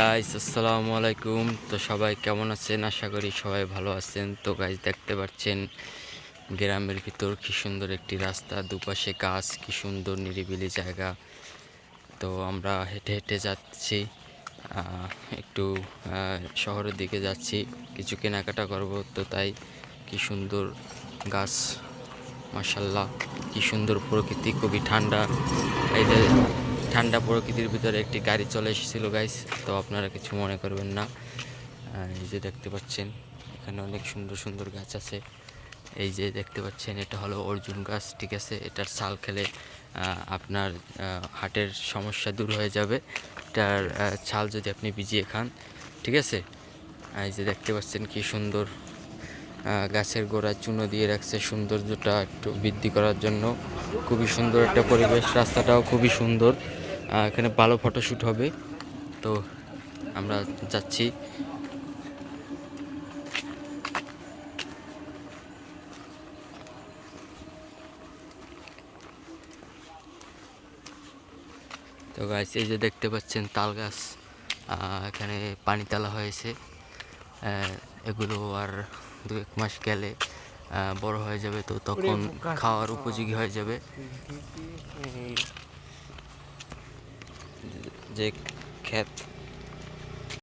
Guys আসসালামু আলাইকুম। তো সবাই কেমন আছেন? আশা করি সবাই ভালো আছেন। তো গাইস দেখতে পাচ্ছেন গ্রামের ভিতর কি সুন্দর একটি রাস্তা। দুপাশে গাছ, কি সুন্দর নিরিবিলি জায়গা। তো আমরা হেঁটে হেঁটে যাচ্ছি। একটু শহরের দিকে যাচ্ছি। কিছু কেনাকাটা করব। তো তাই কি সুন্দর গাছ মাসাল্লাহ কি সুন্দর প্রকৃতি, খুবই ঠান্ডা। এই ঠান্ডা প্রকৃতির ভিতরে একটি গাড়ি চলে এসেছিল গাইস তো আপনারা কিছু মনে করবেন না। এই যে দেখতে পাচ্ছেন, এখানে অনেক সুন্দর সুন্দর গাছ আছে। এই যে দেখতে পাচ্ছেন, এটা হলো অর্জুন গাছ, ঠিক আছে? এটার ছাল খেলে আপনার হার্টের সমস্যা দূর হয়ে যাবে। এটার ছাল যদি আপনি ভিজিয়ে খান, ঠিক আছে? এই যে দেখতে পাচ্ছেন কি সুন্দর গাছের গোড়ায় চুনো দিয়ে রাখছে, সৌন্দর্যটা একটু বৃদ্ধি করার জন্য। খুবই সুন্দর একটা পরিবেশ, রাস্তাটাও খুবই সুন্দর। এখানে ভালো ফটোশ্যুট হবে। তো আমরা যাচ্ছি। তো গাছ এই যে দেখতে পাচ্ছেন তাল গাছ এখানে পানি তালা হয়েছে। এগুলো আর দু এক মাস গেলে বড় হয়ে যাবে। তো তখন খাওয়ার উপযোগী হয়ে যাবে। যে ক্ষেত